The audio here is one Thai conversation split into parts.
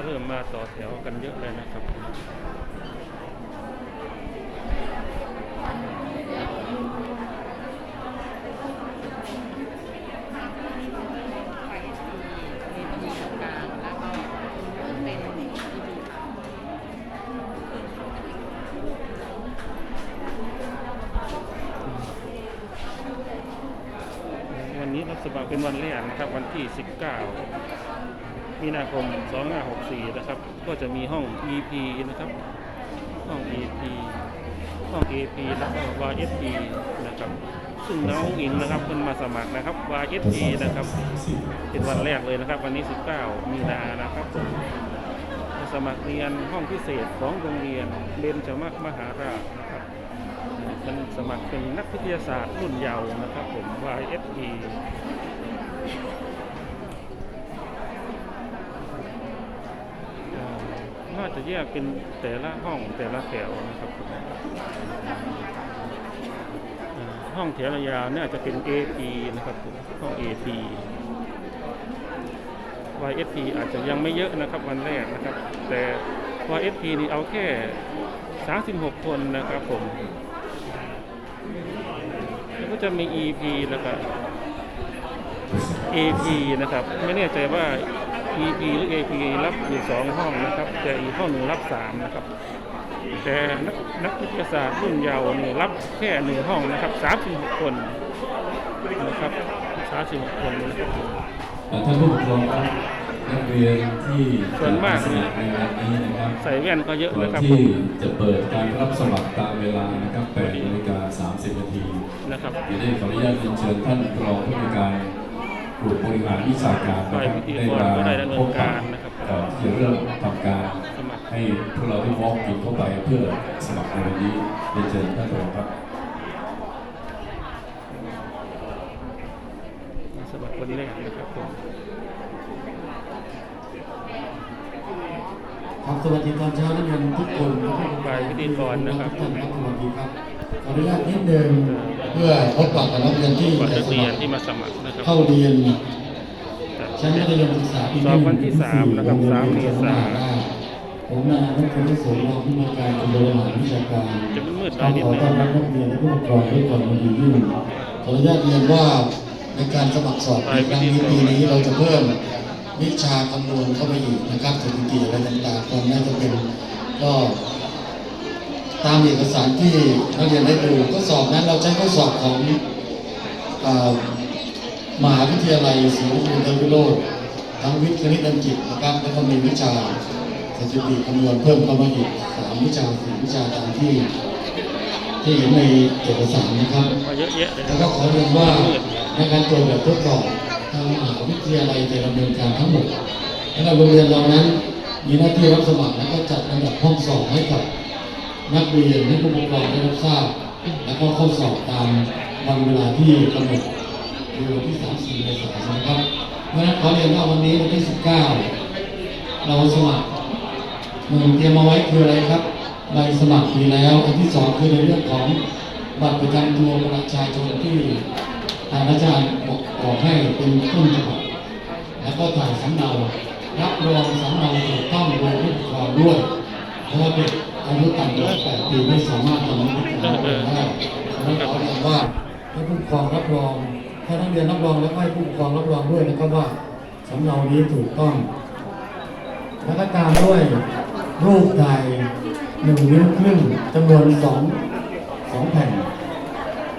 ก็เริ่มมาต่อแถวกันเยอะเลยนะครับไฟมีมีตรงกลางแล้วก็เป็นวันนี้รับสมัครเป็นวันแรกนะครับ วันที่ 19 มีนาคม 2564 นะครับ ก็จะมีห้อง EP นะครับ ห้อง EP ห้อง AP แล้วก็ YSP นะครับ ซึ่งน้องอิงนะครับเพิ่นมาสมัครนะครับ YSP นะครับเป็นวันแรกเลยนะครับ วันนี้ 19 มีนานะครับผมสมัครเรียนห้องพิเศษของโรงเรียนเบญจมักมหาราชนะครับเป็นสมัครเป็นนักวิทยาศาสตร์รุ่นเยาว์นะครับผม YSP น่าจะแยกเป็นแต่ละห้องแต่ละแถวนะครับผมห้องแถวระยาวน่าจะเป็น AP นะครับผมห้อง AP YSP อาจจะยังไม่เยอะนะครับวันแรกนะครับ แต่ YSP นี่เอาแค่ 36 คนนะครับผม แล้วก็จะมี EP แล้วก็ AP นะครับ ไม่แน่ใจว่า EP หรือ AP รับอยู่สองห้องนะครับ แต่อีกห้องหนึ่งรับสามนะครับ แต่นักนักวิทยาศาสตร์รุ่นเยาว์นี่รับแค่หนึ่งห้องนะครับ36คนนะครับ36คนนะครับท่านผู้ปกครองครับนักเรียนที่ส่วนมากจะสมัครในวันนี้นะครับใส่แว่นก็เยอะก่อนนะครับผที่มจะเปิดการรับสมัครตามเวลานะครับ8นาฬิกา30นาทีนะครับเดี๋ยวได้ขออนุญาตเรียนเชิญท่านรองผู้ในวยการ กลุ่มบริหารวิชาการนะครับฝ่ายพิธีได้กรมาก็ได้ดำเนิพนบกากัรบนะครับก่อนที่จะเริ่มทำการสมัครให้พวกเราได้วอล์กอินเข้าไปเพื่อสมัครในวันนี้เรียนเชิญท่านรองครับสมัครวันแรกนะครับผมครับสวัสดีตอนเช้านักเรียนทุกคนและผู้ปกครฝ่ายพิธีกรนะครับทุกท่านครับสวัสดีครับขออนุญาตนิดนึง เพื่อพบปะกับนักเรียนที่ก่อนจะนักสเรียมันครที่มาสมัครนะครับเข้าเรียนชั้นมัธยมศึกษาปีสอบวันที่สามนะครับโงเยสามเมษายนผมนายนักเรียนสูงรองผู้ว่าการกลุ่มบริหารวิชาการจะมืดๆหน่ต้ออยงนิดขอนึงต้อนรับนักเรียนและผู้ปกครองด้วยความยินดียิ่งขออนุญาตเรียนว่าในการสมัครสอบในครั้งนี้ปีนี้เราจะเพิ่มวิชาคำนวณเข้าไปอีกนะครับสถิติอะไรต่างๆความน่าจะเป็นก็ ตามเอกสารที่นักเรียนได้ดูข้อสอบนั้นเราใช้ข้อสอบของเอ่อมหาวิทยาลัยศรีนครินทรวิโรธทั้งวิทย์คณิตอังกฤษนะครับแล้วก็มีวิชาสถิติคำนวณเพิ่มเข้ามาอีกสามวิชาสี่วิชาตามที่ที่เห็นในเอกสารนะครับมาเยอะแยะเลยแล้วก็ขอเรียนว่าในการตรวจแบบทดสอบทางมหาวิทยาลัยจะดำเนินการทั้งหมดและโรงเรียนเรานั้นมีหน้าที่รับสมัครและก็จัดระดับห้องสอบให้กับ นักเรียนและผู้ปกครองได้รับทราบ แล้วก็เข้อสอบตามวันเวลาที่กำหนดคือวันที่ 34เมษายนนะครับเพราะฉะนั้นขอเรียนว่าวันนี้วันที่ 19 เราสมัครหนึ่งเตรียมมาไว้คืออะไรครับใบสมัครมีแล้ว อันที่สองคือในเรื่องของบัตรประจำตัวประชาชนที่ทางอาจารย์บอกบอกให้เป็นต้นฉบับแล้วก็ถ่ายสำเนารับรองสำเนาถูกต้องโดยผู้ปกครองด้วยเพราะเด็ก อายุต่ำกว่า8ปีไม่สามารถทำนิติกรรมได้ฉะนั้นขอเรียนว่าให้ผู้ปกครองรับรองถ้านักเรียนรับรองแล้วให้ผู้ปกครองรับรองด้วยนะครับว่าสำเนานี้ถูกต้อง แล้วก็ตามด้วยรูปถ่ายหนึ่งนิ้วครึ่งจำนวนสองสองแผ่น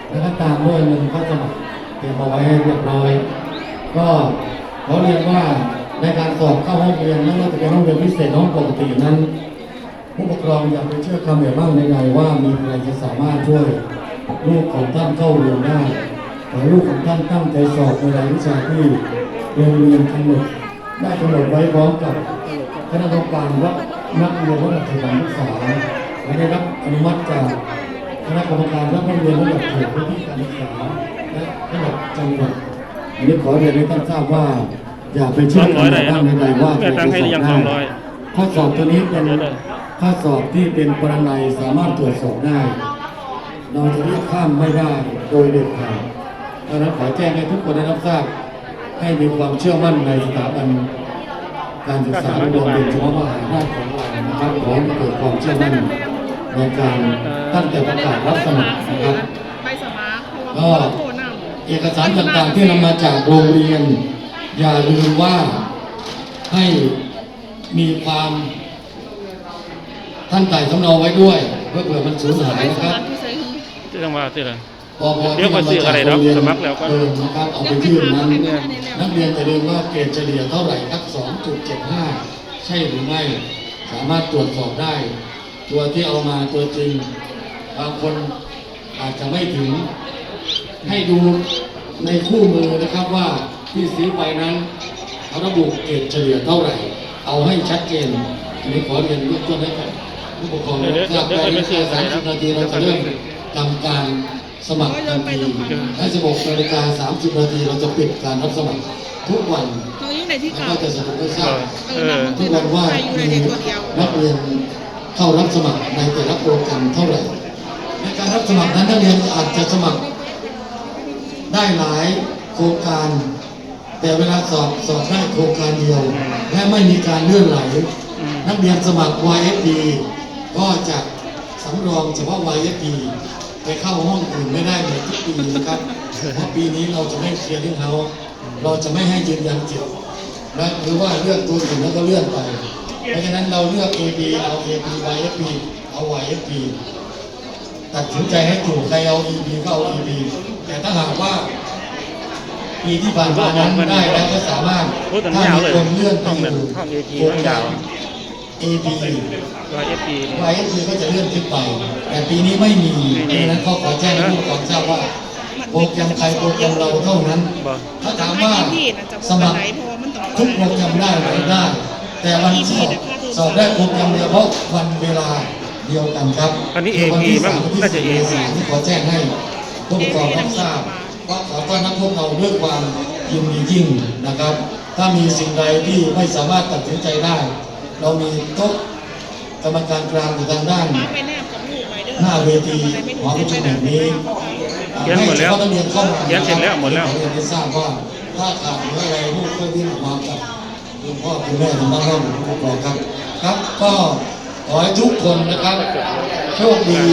แล้วก็ตามด้วยหนึ่งข้อสมัครเตรียมเอาไว้ให้เรียบร้อย ก็เขอเรียนว่าในการสอบเข้าห้องเรียนไม่ว่าจะเป็นห้องเรียนพิเศษห้องปกตินั้น ผู้ปกครองอย่าไปเชื่อคำอย่าบ้างในใดว่ามีใครจะสามารถช่วยลูกของท่านเข้าเรียนได้ขอให้ลูกของท่านตั้งใจสอบในรายวิชาที่โรงเรียนกำหนดได้กำหนดไว้พร้อมกับคณะกรรมการรับนักเรียนระดับประถมศึกษาและได้รับอนุมัติจากคณะกรรมการรับนักเรียนระดับเขตพื้นที่การศึกษาและระดับจังหวัดอันนี้ขอเรียนให้ท่านทราบว่า อย่าไปเชื่อคำอได้ย่าครับ้างในใดว่าแม่ตังค์ให้หรือยังสองร้ ข้อสอบตัวนี้เป็นข้อสอบที่เป็นปรนัยสามารถตรวจสอบได้ เราจะเรียกข้ามไม่ได้โดยเด็ดขาดดังนั้นขอแจ้งให้ทุกคนได้รับทราบให้มีความเชื่อมั่นในสถาบันการศึกษาโรงเรียนเฉพาะมหาราชของเรานะครับขอให้เกิดความเชื่อมั่นในการตั้งแต่ประกาศรับสมัครนะครับใบสมัครเพราะว่าโทรนำเอกสารต่างๆที่นำมาจากโรงเรียน อย่าลืมว่าให้ มีความท่านไต่สำเนาไว้ด้วย เพื่อเผื่อมันสูญหายใบนะสครัมับครที่ใช้ที่ต้องมาที่ไหนพอพอเดี๋ยวก่อนสิอะไรเนาะสมัครแล้วก็เออนะครับเอาไปยื่นนั้นนักเรียนจะเรียนว่าเกรดเฉลี่ยเท่าไหร่ครับ2.75 ใช่หรือไม่ สามารถตรวจสอบได้ ตัวที่เอามาตัวจริงบางคนอาจจะไม่ถึง ให้ดูในคู่มือนะครับว่าที่ซื้อไปนั้นเขาระบุเกรดเฉลี่ยเท่าไหร่ เอาให้ชัดเจนอันนี้ขอเรียนเบื้องต้นให้กับผู้ปกครองรับทราบได้ในแค่30นาทีเราจะเริ่มทำการสมัครทันทีและ16นาฬิกา30นาทีเราจะปิดการรับสมัครทุกวันเราอยู่ในที่แล้วเก่าก็จะสรุปให้ทราบเออทุกวันว่าใครอยู่ในมีเด็กตัวเดียวนักเรียนเข้ารับสมัครในแต่ละโปรแกรมเท่าไหร่ ในการรับสมัครนั้นนักเรียนอาจจะสมัครได้หลายโครงการ แต่เวลาสอบสอบได้โครงการเดียว และไม่มีการเลื่อนไหลอืมนักเรียนสมัคร YFD ก็จะสำรองเฉพาะ YFD ไปเข้าห้องอื่นไม่ได้เหมือนทุกปีนะครับเพราะปีนี้เราจะไม่เคลียร์ที่เขาเราจะไม่ให้ยืนยันจิตและหรือว่าเลือกตัวอื่นแล้วก็เลื่อนไป เพราะฉะนั้นเราเลือก AB เอา AB YFD เอา YFD ตัดสินใจให้ถูกใครเอา EB ก็เอา EB แต่ถ้าหากว่า ปีที่ผ่านมานั้นได้แล้วก็สามารถโอ้แต่ถ้าไม่ยาวมีเลยคนเลื่อนไปห้องอนั้นยู่ห้อง AP โครงมันกายารว AB ร้อยเอฟพี YFD ก็จะเลื่อนขึ้นไป แต่ปีนี้ไม่มีเพราะฉะนั้นก็ขอแจ้งให้ผู้ปกครองทราบว่าโปรแกรมใครโปรแกรมเราเท่านั้นบ่ถ้าถามว่าพี่น่ะจะสบอกมัครไหนเพราะว่ามันต้องทุกโปรแกรมได้ไหมได้ แต่วันสอบสอบได้โปรแกรมเดียวเพราะวันเวลาเดียวกันครับอันนี้คืวัที่ AP มั้งสามวันที่น่าจะสี่ AP เมษายนที่ขอแจ้งให้ผู้ปกครองรับทราบ ว่าขอต้อนรับพวกเราด้วยความยินดียิ่งนะครับ ถ้ามีสิ่งใดที่ไม่สามารถตัดสินใจได้ เรามีโต๊ะกรรมการกลางอยู่ทางด้านป้าไปแนบกับลูกไปเด้อหน้าเวทีหอประชุมแห่งนี้เขียนหมดแล้วให้เฉพาะนักเรียนเข้ามาเขียนเสร็จแล้วหมดแล้วนักเรียนได้ทราบว่าถ้าขาดหรืออะไรลูกก็ยื่นออกมากับคุณพ่อคุณแม่ทางด้านนอกผู้ปกครองครับ ครับก็ขอให้ทุกคนนะครับ โชคดี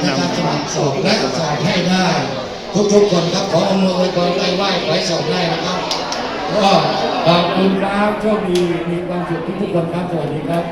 ในการสมัครสอบและสอบให้ได้ ทุกๆคนครับขออำนวยควานได้ไหว้ไว้สอบได้นะครับก็ขอบคุณครับโชคดีมีความสุขทุกๆคนครับสวัสดีครับ